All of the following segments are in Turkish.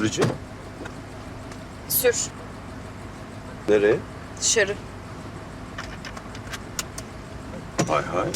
Abici. Sür Nereye? dışarı. Hay hay.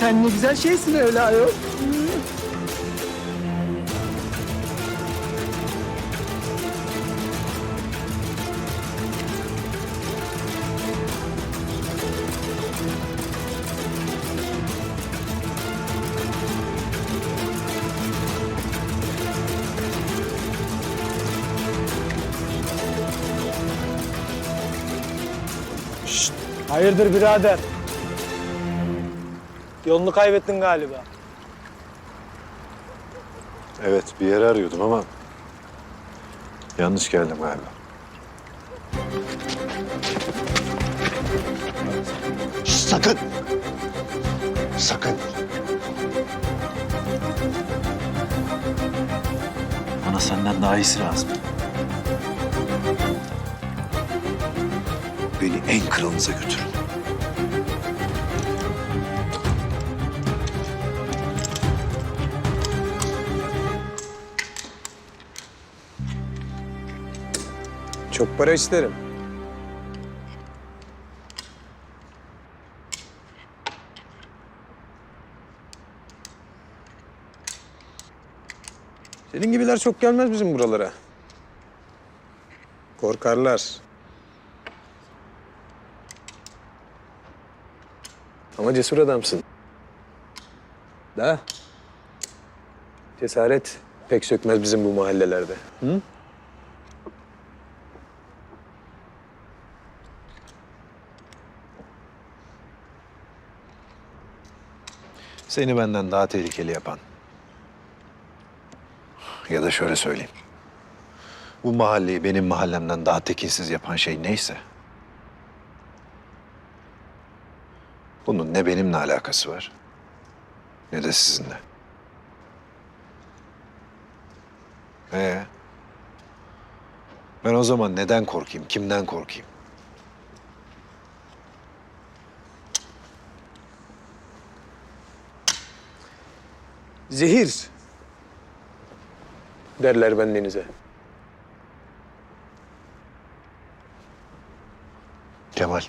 Sen ne güzel şeysin öyle ayol. Hayırdır birader? Yolunu kaybettin galiba. Evet, bir yere arıyordum ama yanlış geldim galiba. Sakın. Sakın. Bana senden daha iyisi lazım. Beni en kralınıza götürün. Çok para isterim. Senin gibiler çok gelmez bizim buralara. Korkarlar. Ama cesur adamsın. Da. Cesaret pek sökmez bizim bu mahallelerde. Hı? Seni benden daha tehlikeli yapan. Ya da şöyle söyleyeyim. Bu mahalleyi benim mahallemden daha tekinsiz yapan şey neyse. Bunun ne benimle alakası var, ne de sizinle. Ee, ben o zaman neden korkayım, kimden korkayım? Zehir derler bendenize. Kemal.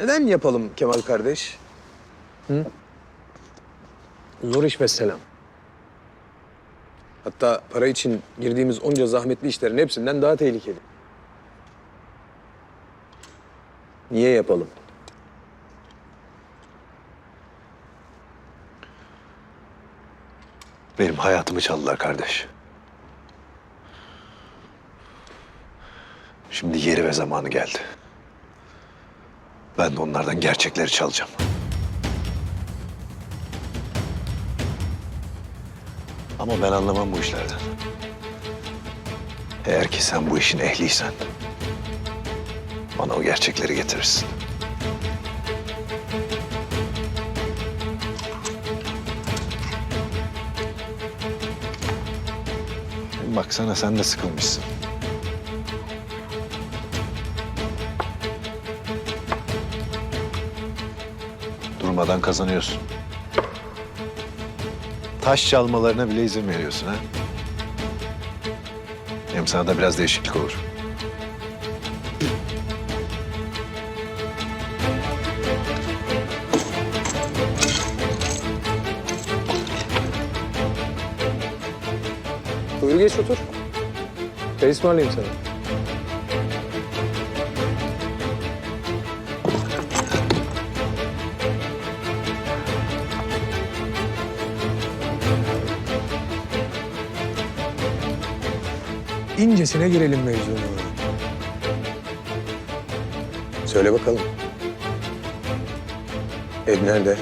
Neden yapalım Kemal kardeş? Hı? Zor iş selam. Hatta para için girdiğimiz onca zahmetli işlerin hepsinden daha tehlikeli. Niye yapalım? Benim hayatımı çaldılar kardeş. Şimdi yeri ve zamanı geldi. Ben de onlardan gerçekleri çalacağım. Ama ben anlamam bu işlerden. Eğer ki sen bu işin ehliysen... ...bana o gerçekleri getirirsin. Baksana sen de sıkılmışsın. Durmadan kazanıyorsun. taş çalmalarına bile izin veriyorsun ha? Hem sana da biraz değişiklik olur. Buyur geç otur. Çay ısmarlayayım sana. İncesine girelim mevzuna. Söyle bakalım. Ev nerede?